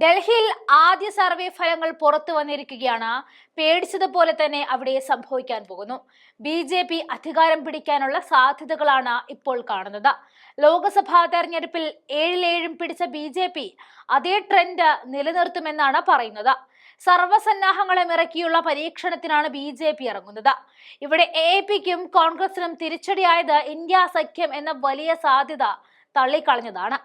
ഡൽഹിയിൽ ആദ്യ സർവേ ഫലങ്ങൾ പുറത്തു വന്നിരിക്കുകയാണ്. പേടിച്ചതുപോലെ തന്നെ അവിടെ സംഭവിക്കാൻ പോകുന്നു. ബി ജെ പി അധികാരം പിടിക്കാനുള്ള സാധ്യതകളാണ് ഇപ്പോൾ കാണുന്നത്. ലോക്സഭാ തെരഞ്ഞെടുപ്പിൽ ഏഴിലേഴും പിടിച്ച ബി ജെ പി അതേ ട്രെൻഡ് നിലനിർത്തുമെന്നാണ് പറയുന്നത്. സർവസന്നാഹങ്ങളും ഇറക്കിയുള്ള പരീക്ഷണത്തിനാണ് ബി ജെ പി ഇറങ്ങുന്നത്. ഇവിടെ എ പിക്കും കോൺഗ്രസിനും തിരിച്ചടിയായത് ഇന്ത്യ സഖ്യം എന്ന വലിയ സാധ്യത തള്ളിക്കളഞ്ഞതാണ്.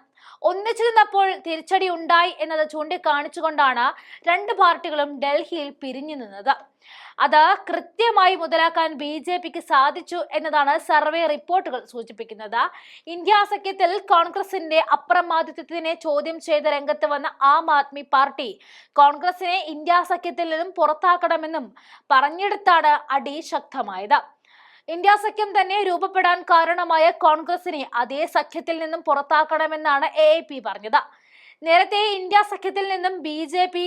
ഒന്നിച്ചു നിന്നപ്പോൾ തിരിച്ചടി ഉണ്ടായി എന്നത് ചൂണ്ടിക്കാണിച്ചുകൊണ്ടാണ് രണ്ട് പാർട്ടികളും ഡൽഹിയിൽ പിരിഞ്ഞു നിന്നത്. അത് കൃത്യമായി മുതലാക്കാൻ ബി ജെ പിക്ക് സാധിച്ചു എന്നതാണ് സർവേ റിപ്പോർട്ടുകൾ സൂചിപ്പിക്കുന്നത്. ഇന്ത്യ സഖ്യത്തിൽ കോൺഗ്രസിന്റെ അപ്രമാദിത്വത്തിനെ ചോദ്യം ചെയ്ത രംഗത്ത് വന്ന ആം ആദ്മി പാർട്ടി കോൺഗ്രസിനെ ഇന്ത്യ സഖ്യത്തിൽ നിന്നും പുറത്താക്കണമെന്നും പറഞ്ഞെടുത്താണ് അടി ശക്തമായത്. ഇന്ത്യ സഖ്യം തന്നെ രൂപപ്പെടാൻ കാരണമായ കോൺഗ്രസിനെ അതേ സഖ്യത്തിൽ നിന്നും പുറത്താക്കണമെന്നാണ് എ പി പറഞ്ഞത്. നേരത്തെ ഇന്ത്യ സഖ്യത്തിൽ നിന്നും ബി ജെ പി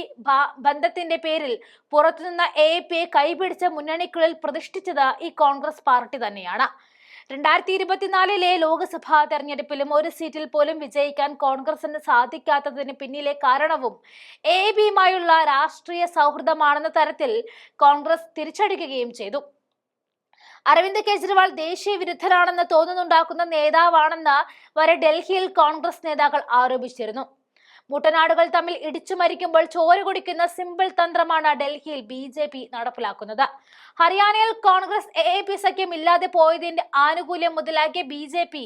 ബന്ധത്തിന്റെ പേരിൽ പുറത്തുനിന്ന എ പിയെ കൈപിടിച്ച മുന്നണിക്കുള്ളിൽ പ്രതിഷ്ഠിച്ചത് ഈ കോൺഗ്രസ് പാർട്ടി തന്നെയാണ്. രണ്ടായിരത്തി ഇരുപത്തിനാലിലെ ലോക്സഭാ തെരഞ്ഞെടുപ്പിലും ഒരു സീറ്റിൽ പോലും വിജയിക്കാൻ കോൺഗ്രസിന് സാധിക്കാത്തതിന് പിന്നിലെ കാരണവും എ ബിയുമായുള്ള രാഷ്ട്രീയ സൗഹൃദമാണെന്ന തരത്തിൽ കോൺഗ്രസ് തിരിച്ചടിക്കുകയും ചെയ്തു. അരവിന്ദ് കെജ്രിവാൾ ദേശീയ വിരുദ്ധരാണെന്ന് തോന്നുന്നുണ്ടാക്കുന്ന നേതാവാണെന്ന് വരെ ഡൽഹിയിൽ കോൺഗ്രസ് നേതാക്കൾ ആരോപിച്ചിരുന്നു. മുട്ടനാടുകൾ തമ്മിൽ ഇടിച്ചു മരിക്കുമ്പോൾ ചോര കുടിക്കുന്ന സിമ്പിൾ തന്ത്രമാണ് ഡൽഹിയിൽ ബി ജെ പി നടപ്പിലാക്കുന്നത്. ഹരിയാനയിൽ കോൺഗ്രസ് എ പി സഖ്യം ഇല്ലാതെ പോയതിന്റെ ആനുകൂല്യം മുതലാക്കിയ ബി ജെ പി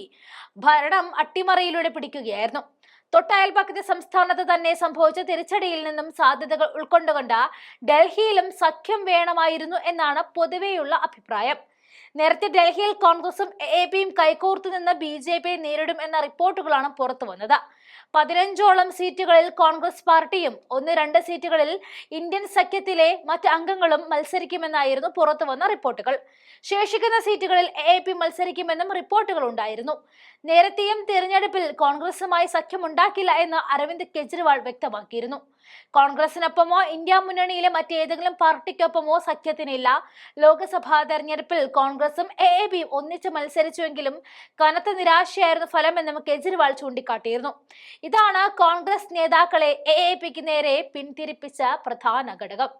ഭരണം അട്ടിമറിയിലൂടെ പിടിക്കുകയായിരുന്നു. തൊട്ടയൽപക്കത്തെ സംസ്ഥാനത്ത് തന്നെ സംഭവിച്ച തിരിച്ചടിയിൽ നിന്നും സാധ്യതകൾ ഉൾക്കൊണ്ടുകൊണ്ട് ഡൽഹിയിലും സഖ്യം വേണമായിരുന്നു എന്നാണ് പൊതുവെയുള്ള അഭിപ്രായം. നേരത്തെ ഡൽഹിയിൽ കോൺഗ്രസും എ പിയും കൈകോർത്തു നിന്ന് ബി ജെ പിയെ നേരിടും എന്ന റിപ്പോർട്ടുകളാണ് പുറത്തു വന്നത്. പതിനഞ്ചോളം സീറ്റുകളിൽ കോൺഗ്രസ് പാർട്ടിയും ഒന്ന് രണ്ട് സീറ്റുകളിൽ ഇന്ത്യൻ സഖ്യത്തിലെ മറ്റ് അംഗങ്ങളും മത്സരിക്കുമെന്നായിരുന്നു പുറത്തു വന്ന റിപ്പോർട്ടുകൾ. ശേഷിക്കുന്ന സീറ്റുകളിൽ എ പി മത്സരിക്കുമെന്നും റിപ്പോർട്ടുകൾ ഉണ്ടായിരുന്നു. നേരത്തെയും തിരഞ്ഞെടുപ്പിൽ കോൺഗ്രസുമായി സഖ്യമുണ്ടാക്കില്ല എന്ന് അരവിന്ദ് കെജ്രിവാൾ വ്യക്തമാക്കിയിരുന്നു. കോൺഗ്രസിനൊപ്പമോ ഇന്ത്യ മുന്നണിയിലെ മറ്റേതെങ്കിലും പാർട്ടിക്കൊപ്പമോ സഖ്യത്തിനില്ല. ലോക്സഭാ തെരഞ്ഞെടുപ്പിൽ കോൺഗ്രസും എ എ പിയും ഒന്നിച്ച് മത്സരിച്ചുവെങ്കിലും കനത്ത നിരാശയായിരുന്നു ഫലമെന്നും കെജ്രിവാൾ ചൂണ്ടിക്കാട്ടിയിരുന്നു. ഇതാണ് കോൺഗ്രസ് നേതാക്കളെ എ എ പിക്ക് നേരെ പിന്തിരിപ്പിച്ച പ്രധാന ഘടകം.